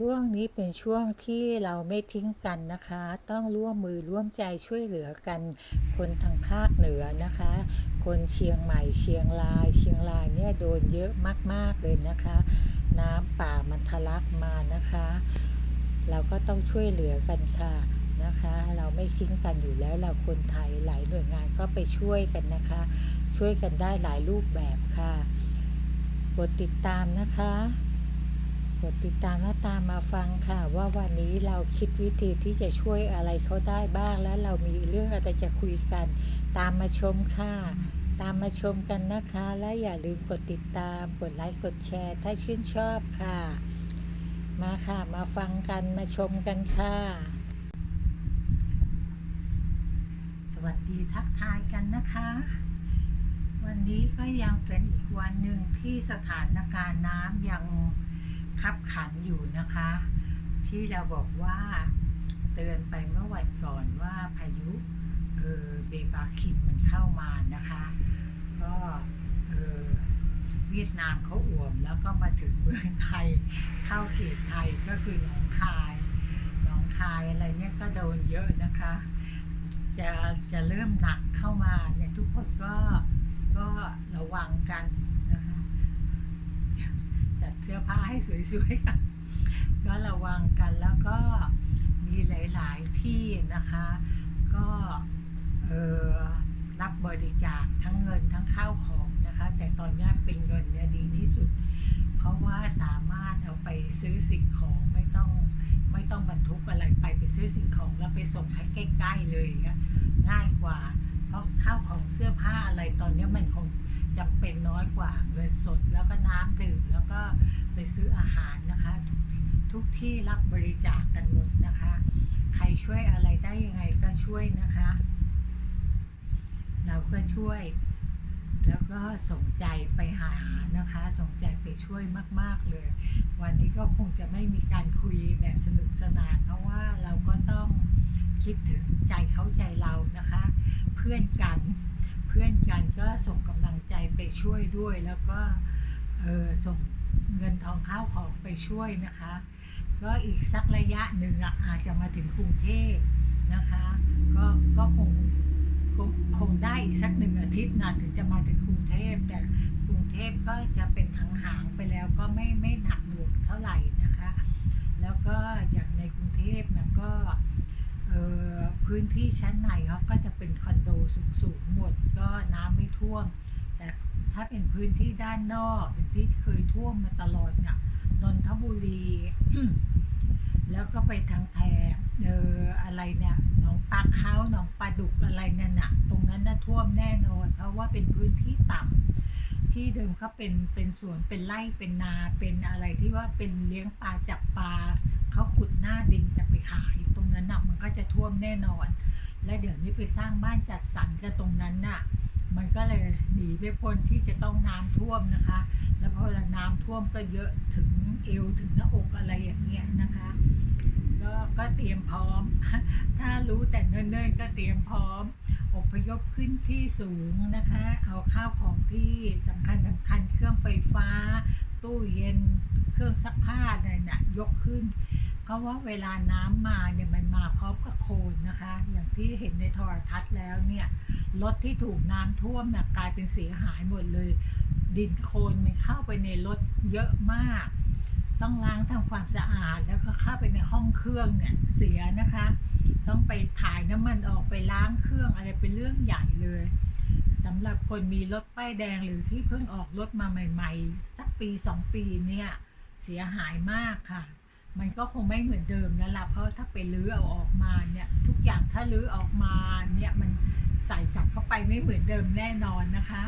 ช่วงนี้เป็นช่วงที่เราไม่ทิ้งกันนะคะ ต้องร่วมมือร่วมใจช่วยเหลือกัน คนทางภาคเหนือนะคะ คนเชียงใหม่เชียงราย เชียงรายเนี่ยโดนเยอะมาก ๆ เลยนะคะ น้ำป่ามันทะลักมานะคะ เราก็ต้องช่วยเหลือกันค่ะนะคะ เราไม่ทิ้งกันอยู่แล้วเราคนไทยหลายหน่วยงานก็ไปช่วยกันนะคะ ช่วยกันได้หลายรูปแบบค่ะกดติดตามนะคะ กดติดตามและตามมาฟังค่ะ ว่าวันนี้เราคิดวิธีที่จะช่วยอะไรเขาได้บ้าง และเรามีเรื่องอะไรจะคุยกัน ตามมาชมค่ะ ตามมาชมกันนะคะ และอย่าลืมกดติดตาม กดไลค์กดแชร์ ถ้าชื่นชอบค่ะ มาค่ะมาฟังกันมาชมกันค่ะ สวัสดีทักทายกันนะคะวันนี้ก็ยังเป็นอีกวันหนึ่งที่สถานการณ์น้ำยัง คับขันอยู่นะคะ ที่เราบอกว่าเตือนไปเมื่อวันก่อนว่าพายุเออเบบาคินมันเข้ามานะคะ ก็เออเวียดนามเขาอ่วมแล้วก็มาถึงเมืองไทยเข้าเขตไทยก็คือหนองคายหนองคายอะไรเนี่ยก็โดนเยอะนะคะ จะจะเริ่มหนักเข้ามาเนี่ยทุกคนก็ก็ระวังกันนะคะ เสื้อผ้าให้สวยๆก็ระวังกันแล้วก็มีหลายๆที่นะคะ ก็เออรับบริจาคทั้งเงินทั้งข้าวของนะคะ แต่ตอนนี้เป็นเงินเนี่ยดีที่สุด เพราะว่าสามารถเอาไปซื้อสิ่งของไม่ต้องไม่ต้องบรรทุกอะไรไปไปซื้อสิ่งของแล้วไปส่งให้ใกล้ๆเลยอย่างเงี้ยง่ายกว่า เพราะข้าวของเสื้อผ้าอะไรตอนนี้มันคง จำเป็นน้อยกว่าเงินสด แล้วก็น้ำดื่มแล้วก็ไปซื้ออาหารนะคะ ทุกทุกที่รับบริจาคกันหมดนะคะ ใครช่วยอะไรได้ยังไงก็ช่วยนะคะ เราก็ช่วย แล้วก็ส่งใจไปหานะคะ ส่งใจไปช่วยมาก ๆเลย วันนี้ก็คงจะไม่มีการคุยแบบสนุกสนาน เพราะว่าเราก็ต้องคิดถึงใจเขาใจเรานะคะ เพื่อนกันเพื่อนกันก็ส่งกำลัง ใจไปช่วยด้วยแล้วก็ส่งเงินทองข้าวของไปช่วยนะคะ ก็อีกสักระยะหนึ่งอาจจะมาถึงกรุงเทพนะคะ ก็ก็คงคงคงได้อีกสักหนึ่งอาทิตย์นะถึงจะมาถึงกรุงเทพแต่กรุงเทพก็จะเป็นทางหางๆไปแล้วก็ไม่ไม่หนักหน่วงเท่าไหร่นะคะ แล้วก็อย่างในกรุงเทพนะก็พื้นที่ชั้นในเขาก็จะเป็นคอนโดสูงๆหมดก็น้ำไม่ท่วม แต่ถ้าเป็นพื้นที่ด้านนอกอย่างที่เคยท่วมมาตลอดเนี่ยนนทบุรี แล้วก็ไปทางแถบเอออะไรเนี่ยหนองปลาเขาหนองปลาดุกอะไรนั่นน่ะตรงนั้นน่ะท่วมแน่นอน เพราะว่าเป็นพื้นที่ต่ำที่เดิมเขาเป็นเป็นสวนเป็นไร่เป็นนาเป็นอะไรที่ว่าเป็นเลี้ยงปลาจับปลาเขาขุดหน้าดินจะไปขาย ตรงนั้นน่ะมันก็จะท่วมแน่นอน และเดี๋ยวนี้ไปสร้างบ้านจัดสรรกันตรงนั้นน่ะ มันก็เลยหนีไม่พ้นที่จะต้องน้ำท่วมนะคะ แล้วพอเวลาน้ำท่วมก็เยอะถึงเอวถึงหน้าอกอะไรอย่างเงี้ยนะคะก็ก็เตรียมพร้อม ถ้ารู้แต่เนิ่นๆก็เตรียมพร้อมอพยพขึ้นที่สูงนะคะ เอาข้าวของที่สำคัญสำคัญเครื่องไฟฟ้า ตู้เย็นเครื่องซักผ้าเนี่ยนะยกขึ้น เพราะว่าเวลาน้ำมาเนี่ยมันมาพร้อมกับโคลนนะคะ อย่างที่เห็นในโทรทัศน์แล้วเนี่ย รถที่ถูกน้ำท่วมน่ะกลายเป็นเสียหายหมดเลย ดินโคลนมันเข้าไปในรถเยอะมาก ต้องล้างทำความสะอาดแล้วก็เข้าไปในห้องเครื่องเนี่ยเสียนะคะ ต้องไปถ่ายน้ำมันออกไปล้างเครื่องอะไรเป็นเรื่องใหญ่เลยสำหรับคนมีรถป้ายแดงหรือที่เพิ่งออกรถมาใหม่ ๆ สักปีสองปีเนี่ยเสียหายมากค่ะ มันก็คงไม่เหมือนเดิมแล้วล่ะเพราะถ้าไปรื้อเอาออกมาเนี่ยทุกอย่างถ้ารื้อออกมาเนี่ยมัน ใส่กลับเข้าไปไม่เหมือนเดิมแน่นอนนะคะ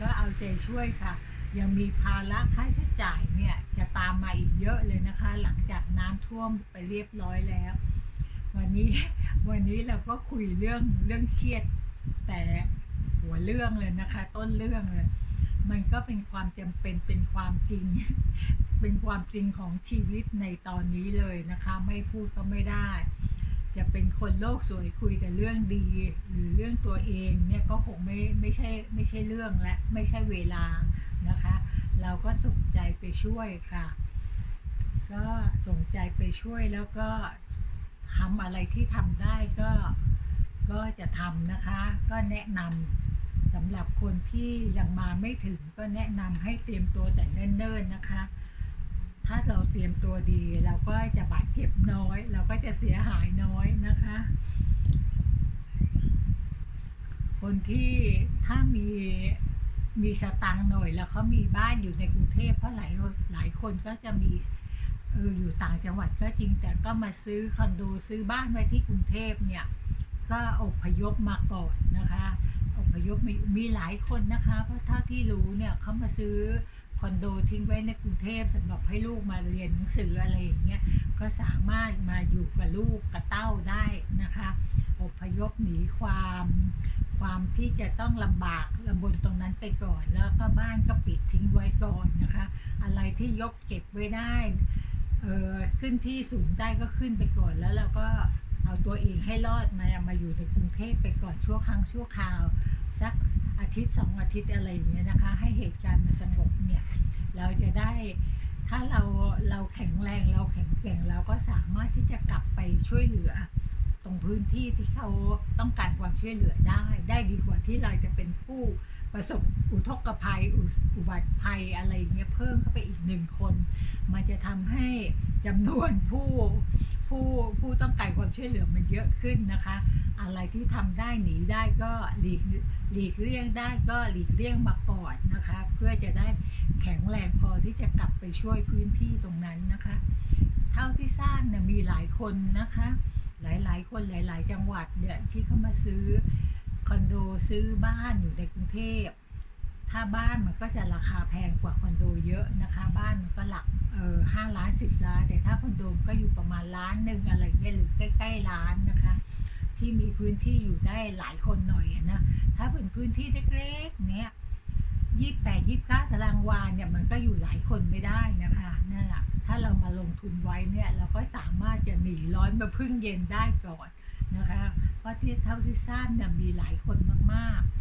ก็เอาใจช่วยค่ะ ยังมีภาระค่าใช้จ่ายเนี่ยจะตามมาอีกเยอะเลยนะคะ หลังจากน้ำท่วมไปเรียบร้อยแล้ว วันนี้วันนี้เราก็คุยเรื่องเรื่องเครียดแต่หัวเรื่องเลยนะคะ ต้นเรื่องเลย มันก็เป็นความจำเป็นเป็นความจริง เป็นความจริงของชีวิตในตอนนี้เลยนะคะ ไม่พูดก็ไม่ได้ จะเป็นคนโลกสวยคุยแต่เรื่องดี หรือเรื่องตัวเองเนี่ยก็คงไม่ไม่ใช่ไม่ใช่เรื่องและไม่ใช่เวลานะคะ เราก็สุขใจไปช่วยค่ะ ก็สนใจไปช่วยแล้วก็ทำอะไรที่ทำได้ก็ก็จะทำนะคะ ก็แนะนำสำหรับคนที่ยังมาไม่ถึงก็แนะนำให้เตรียมตัวแต่เนิ่นๆนะคะ ถ้าเราเตรียมตัวดีเราก็จะบาดเจ็บน้อย เราก็จะเสียหายน้อยนะคะ คนที่ถ้ามีมีสตังค์หน่อยแล้วเขามีบ้านอยู่ในกรุงเทพเพราะหลายหลายคนก็จะมีเอออยู่ต่างจังหวัดก็จริงแต่ก็มาซื้อคอนโดซื้อบ้านไว้ที่กรุงเทพเนี่ยก็อพยพมาก่อนนะคะอพยพมีมีหลายคนนะคะ เพราะเท่าที่รู้เนี่ยเขามาซื้อ คอนโดทิ้งไว้ในกรุงเทพสำหรับให้ลูกมาเรียนหนังสืออะไรอย่างเงี้ยก็สามารถมาอยู่กับลูกกับเต้าได้นะคะอพยพหนีความความที่จะต้องลำบากลำบนตรงนั้นไปก่อน แล้วก็บ้านก็ปิดทิ้งไว้ก่อนนะคะ อะไรที่ยกเก็บไว้ได้เออขึ้นที่สูงได้ก็ขึ้นไปก่อนแล้วเราก็เอาตัวเองให้รอดมามาอยู่ในกรุงเทพไปก่อนชั่วครั้งชั่วคราว สักอาทิตย์สองอาทิตย์อะไรอย่างเงี้ยนะคะ ให้เหตุการณ์มันสงบเนี่ยเราจะได้ถ้าเราเราแข็งแรงเราแข็งแกร่งเราก็สามารถที่จะกลับไปช่วยเหลือ ตรงพื้นที่ที่เขาต้องการความช่วยเหลือได้ ได้ดีกว่าที่เราจะเป็นผู้ประสบอุทกภัยอุอุบัติภัยอะไรเงี้ยเพิ่มเข้าไปอีกหนึ่งคน มันจะทำให้จำนวนผู้ ผู้ผู้ต้องการความช่วยเหลือมันเยอะขึ้นนะคะ อะไรที่ทำได้หนีได้ก็หลีกหลีกเลี่ยงได้ก็หลีกเลี่ยงมาก่อนนะคะ เพื่อจะได้แข็งแรงพอที่จะกลับไปช่วยพื้นที่ตรงนั้นนะคะ เท่าที่ทราบเนี่ยมีหลายคนนะคะ หลายๆ คนหลาย ๆ จังหวัดเนี่ยที่เข้ามาซื้อคอนโดซื้อบ้านอยู่ในกรุงเทพ ถ้าบ้านมันก็จะราคาแพงกว่าคอนโดเยอะนะคะ บ้านมันก็หลักเออห้าล้านสิบล้าน แต่ถ้าคอนโดก็อยู่ประมาณล้านหนึ่งอะไรเงี้ยหรือใกล้ๆล้านนะคะ ที่มีพื้นที่อยู่ได้หลายคนหน่อยนะถ้าเป็นพื้นที่เล็กๆเนี้ยยี่แปดยี่เก้าตารางวาเนี่ยมันก็อยู่หลายคนไม่ได้นะคะนั่นแหละถ้าเรามาลงทุนไว้เนี่ยเราก็สามารถจะหนีร้อนมาพึ่งเย็นได้ก่อนนะคะเพราะที่เท่าที่ทราบเนี่ยมีหลายคนมากๆ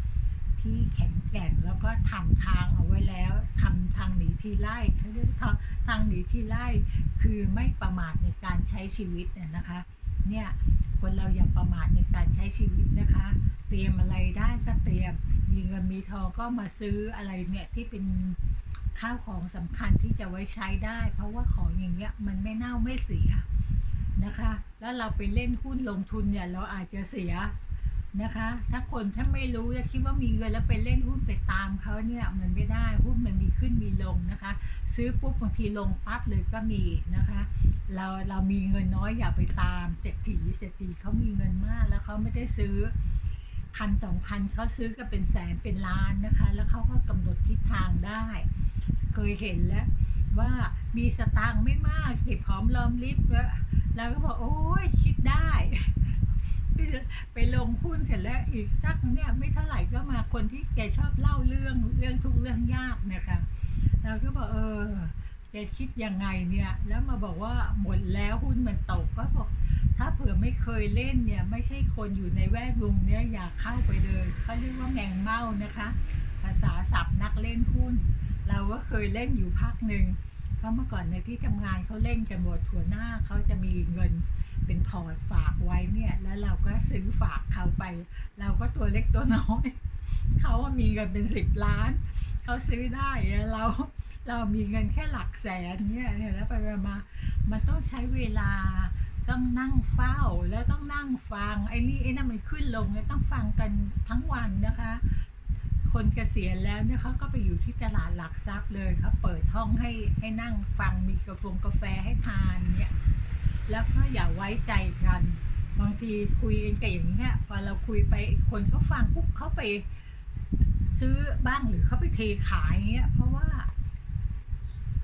ที่แข็งแกร่งแล้วก็ทำทางเอาไว้แล้วทำทางหนีที่ไล่เขาเรียกทางทางหนีที่ไล่คือไม่ประมาทในการใช้ชีวิตเนี่ยนะคะเนี่ยคนเราอย่าประมาทในการใช้ชีวิตนะคะ เตรียมอะไรได้ก็เตรียม มีเงินมีทองก็มาซื้ออะไรเนี่ยที่เป็นข้าวของสำคัญที่จะไว้ใช้ได้ เพราะว่าของอย่างเงี้ยมันไม่เน่าไม่เสียนะคะ แล้วเราไปเล่นหุ้นลงทุนเนี่ยเราอาจจะเสีย นะคะ ถ้าคนถ้าไม่รู้จะคิดว่ามีเงินแล้วไปเล่นหุ้นไปตามเขาเนี่ยมันไม่ได้หุ้นมันมีขึ้นมีลงนะคะ ซื้อปุ๊บบางทีลงปั๊บเลยก็มีนะคะ เราเรามีเงินน้อยอย่าไปตามเศรษฐีเศรษฐีเขามีเงินมากแล้วเขาไม่ได้ซื้อพันสองพันเขาซื้อก็เป็นแสนเป็นล้านนะคะ แล้วเขาก็กำหนดทิศทางได้ เคยเห็นแล้วว่ามีสตางค์ไม่มากเก็บหอมรอมริบแล้วเราก็บอกโอ้ยคิดได้ ไปลงหุ้นเสร็จแล้วอีกสักเนี่ยไม่เท่าไหร่ก็มาคนที่แกชอบเล่าเรื่องเรื่องทุกเรื่องยากเนะคะเราก็บอกเออแกคิดยังไงเนี่ย แล้วมาบอกว่าหมดแล้วหุ้นมันตกก็บอกถ้าเผื่อไม่เคยเล่นเนี่ยไม่ใช่คนอยู่ในแวดวงเนี้ยอย่าเข้าไปเลยเขาเรียกว่าแมงเม่านะคะ ภาษาศัพท์นักเล่นหุ้น เราก็เคยเล่นอยู่พักหนึ่งเพราะเมื่อก่อนในที่ทำงานเขาเล่นกันหมดหัวหน้าเขาจะมีเงิน เป็นพอร์ตฝากไว้เนี่ย แล้วเราก็ซื้อฝากเขาไป เราก็ตัวเล็กตัวน้อยเขาว่ามีเงินเป็นสิบล้านเขาซื้อได้แล้วเราเรามีเงินแค่หลักแสนเนี่ยแล้วไปมามันต้องใช้เวลาต้องนั่งเฝ้าแล้วต้องนั่งฟังไอ้นี่ไอ้นั่นมันขึ้นลงเนี่ยต้องฟังกันทั้งวันนะคะ คนเกษียณแล้วเนี่ยเขาก็ไปอยู่ที่ตลาดหลักทรัพย์เลยเขาเปิดห้องให้ให้นั่งฟังมีกาแฟกาแฟให้ทานเนี่ย แล้วก็อย่าไว้ใจกัน บางทีคุยกันกับอย่างเงี้ยพอเราคุยไปคนเขาฟังปุ๊บเขาไปซื้อบ้างหรือเขาไปเทขายเงี้ยเพราะว่า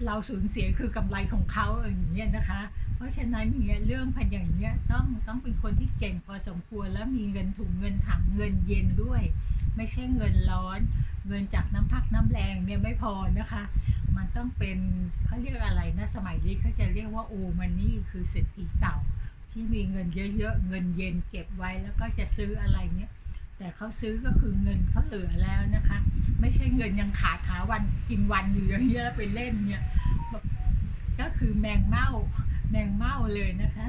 เราสูญเสียคือกำไรของเขาอย่างเงี้ยนะคะ เพราะฉะนั้นเนี่ยเรื่องพันอย่างเงี้ยต้องต้องเป็นคนที่เก่งพอสมควรแล้วมีเงินถุงเงินถังเงินเย็นด้วย ไม่ใช่เงินร้อน เงินจากน้ำพักน้ำแรงเนี่ยไม่พอนะคะ มันต้องเป็นเขาเรียกอะไรนะสมัยนี้เขาจะเรียกว่าโอมันนี่คือเศรษฐีเก่า ที่มีเงินเยอะๆเงินเย็นเก็บไว้แล้วก็จะซื้ออะไรเนี้ยแต่เขาซื้อก็คือเงินเขาเหลือแล้วนะคะ ไม่ใช่เงินยังขาดหาวันกินวันอยู่อย่างเงี้ยแล้วไปเล่นเนี่ยก็คือแมงเม่าแมงเม่าเลยนะคะ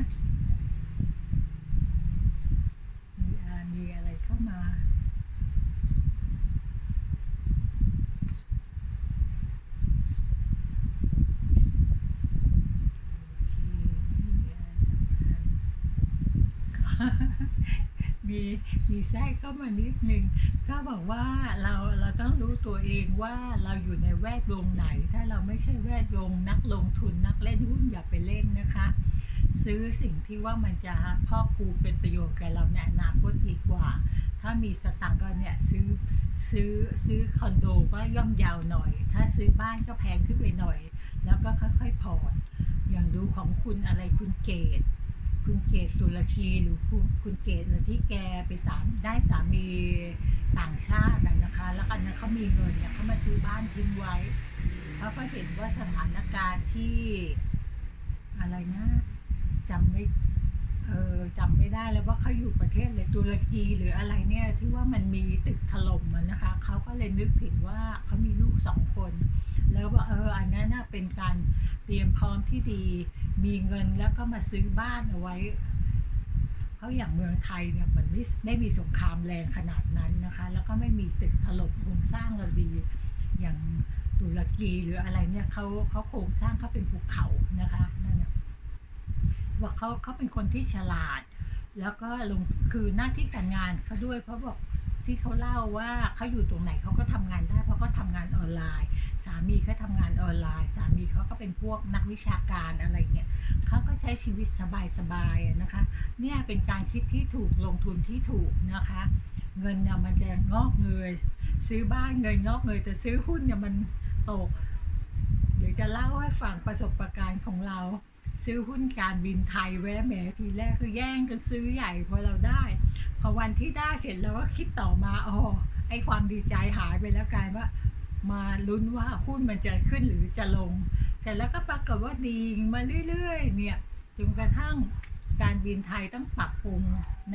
มีอามีอะไรเข้ามา โอเคไม่มีอะไรสำคัญ มีมีแทรกเข้ามานิดนึงก็บอกว่าเราเราต้องรู้ตัวเองว่าเราอยู่ในแวดวงไหน ถ้าเราไม่ใช่แวดวงนักลงทุนนักเล่นหุ้นอย่าไปเล่นนะคะ ซื้อสิ่งที่ว่ามันจะพ่อกพูเป็นประโยชน์แก่เราในอนาคตดีกว่า ถ้ามีสตังค์ก็เนี่ยซื้อซื้อซื้อคอนโดก็ย่อมยาวหน่อย ถ้าซื้อบ้านก็แพงขึ้นไปหน่อย แล้วก็ค่อยๆผ่อนอย่างดูของคุณอะไรคุณเกต คุณเกตตุรกีหรือคุณเกตที่แกไปสามได้สามีต่างชาตินะคะ แล้วกันนั้นเขามีเงินเนี่ยเขามาซื้อบ้านทิ้งไว้เพราะเขาเห็นว่าสถานการณ์ที่อะไรนะจำไม่ เออจำไม่ได้แล้วว่าเขาอยู่ประเทศเลยตุรกีหรืออะไรเนี่ยที่ว่ามันมีตึกถล่มมันนะคะเขาก็เลยนึกถึงว่าเขามีลูกสองคน แล้วว่าเอออันนั้นน่ะเป็นการเตรียมพร้อมที่ดี มีเงินแล้วก็มาซื้อบ้านเอาไว้เพราะอย่างเมืองไทยเนี่ยมันไม่ไม่มีสงครามแรงขนาดนั้นนะคะ แล้วก็ไม่มีตึกถล่มโครงสร้างเราดีอย่างตุรกีหรืออะไรเนี่ยเขาเขาโครงสร้างเขาเป็นภูเขานะคะนั่นนะ ว่าเขาเขาเป็นคนที่ฉลาด แล้วก็ลงคือหน้าที่การงานเขาด้วยเพราะบอกที่เขาเล่าว่าเขาอยู่ตรงไหนเขาก็ทำงานได้เพราะเขาทำงานออนไลน์ สามีเขาทำงานออนไลน์ สามีเขาก็เป็นพวกนักวิชาการอะไรเงี้ยเขาก็ใช้ชีวิตสบายๆนะคะ เนี่ยเป็นการคิดที่ถูกลงทุนที่ถูกนะคะ เงินเนี่ยมันจะงอกเงยซื้อบ้านเงินงอกเงยแต่ซื้อหุ้นเนี่ยมันตก เดี๋ยวจะเล่าให้ฟังประสบการณ์ของเรา ซื้อหุ้นการบินไทยแวะแหมทีแรกก็แย่งกันซื้อใหญ่พอเราได้ พอวันที่ได้เสร็จแล้วก็คิดต่อมาอ๋อไอความดีใจหายไปแล้วกลายว่า มาลุ้นว่าหุ้นมันจะขึ้นหรือจะลง เสร็จแล้วก็ปรากฏว่าดีมาเรื่อยๆ เนี่ยจนกระทั่งการบินไทยต้องปรับปรุง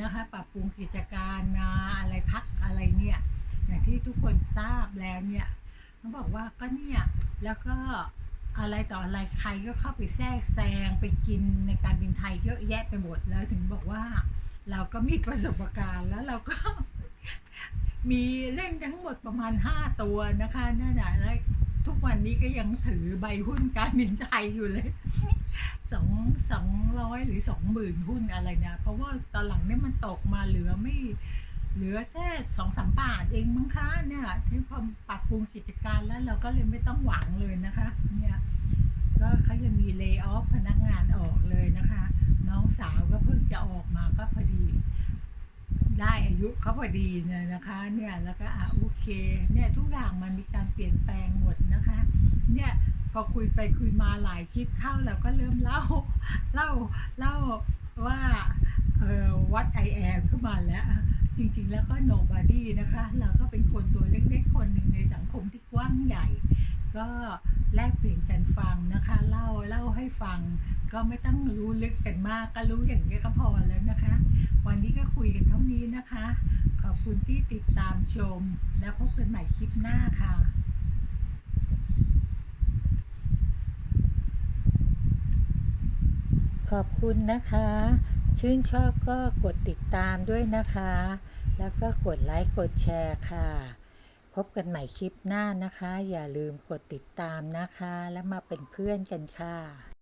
นะคะปรับปรุงกิจการมาอะไรพักอะไรเนี่ยอย่างที่ทุกคนทราบแล้วเนี่ยเขาบอกว่าก็เนี่ยแล้วก็ อะไรต่ออะไรใครก็เข้าไปแทรกแซงไปกินในการบินไทยเยอะแยะไปหมดแล้วถึงบอกว่า เราก็มีประสบการณ์แล้วเราก็ มีเล่นทั้งหมดประมาณ 5 ตัวนะคะนั่นแหละแล้วทุกวันนี้ก็ยังถือใบหุ้นการบินไทยอยู่เลยสองสองร้อยหรือสองหมื่นหุ้นอะไรเนี่ยเพราะว่าตอนหลังเนี่ยมันตกมาเหลือไม่ เหลือแค่สองสามบาทเองมั้งคะเนี่ยที่พอปรับปรุงกิจการแล้วเราก็เลยไม่ต้องหวังเลยนะคะ เนี่ยก็เขาจะมีเล y o อ f พนักงานออกเลยนะคะ น้องสาวก็เพิ่งจะออกมาก็พอดี ได้อายุเขาพอดีเนี่ยนะคะเนี่ยแล้วก็อะโอเคเนี่ยทุกอย่างมันมีการเปลี่ยนแปลงหมดนะคะ เนี่ยพอคุยไปคุยมาหลายคลิปเข้าเราก็เริ่มเล่าเล่าเล่าว่าเออวัดไอแอมขึ้นมาแล้ว จริงๆ แล้วก็ nobody นะคะ เราก็เป็นคนตัวเล็กๆ คนหนึ่งในสังคมที่กว้างใหญ่ ก็แลกเปลี่ยนกันฟังนะคะ เล่าเล่าให้ฟัง ก็ไม่ต้องรู้ลึกกันมากก็รู้อย่างนี้ก็พอแล้วนะคะ วันนี้ก็คุยกันเท่านี้นะคะ ขอบคุณที่ติดตามชม แล้วพบกันใหม่คลิปหน้าค่ะขอบคุณนะคะ ชื่นชอบก็กดติดตามด้วยนะคะ แล้วก็กดไลค์ กดแชร์ค่ะ พบกันใหม่คลิปหน้านะคะ อย่าลืมกดติดตามนะคะ แล้วมาเป็นเพื่อนกันค่ะ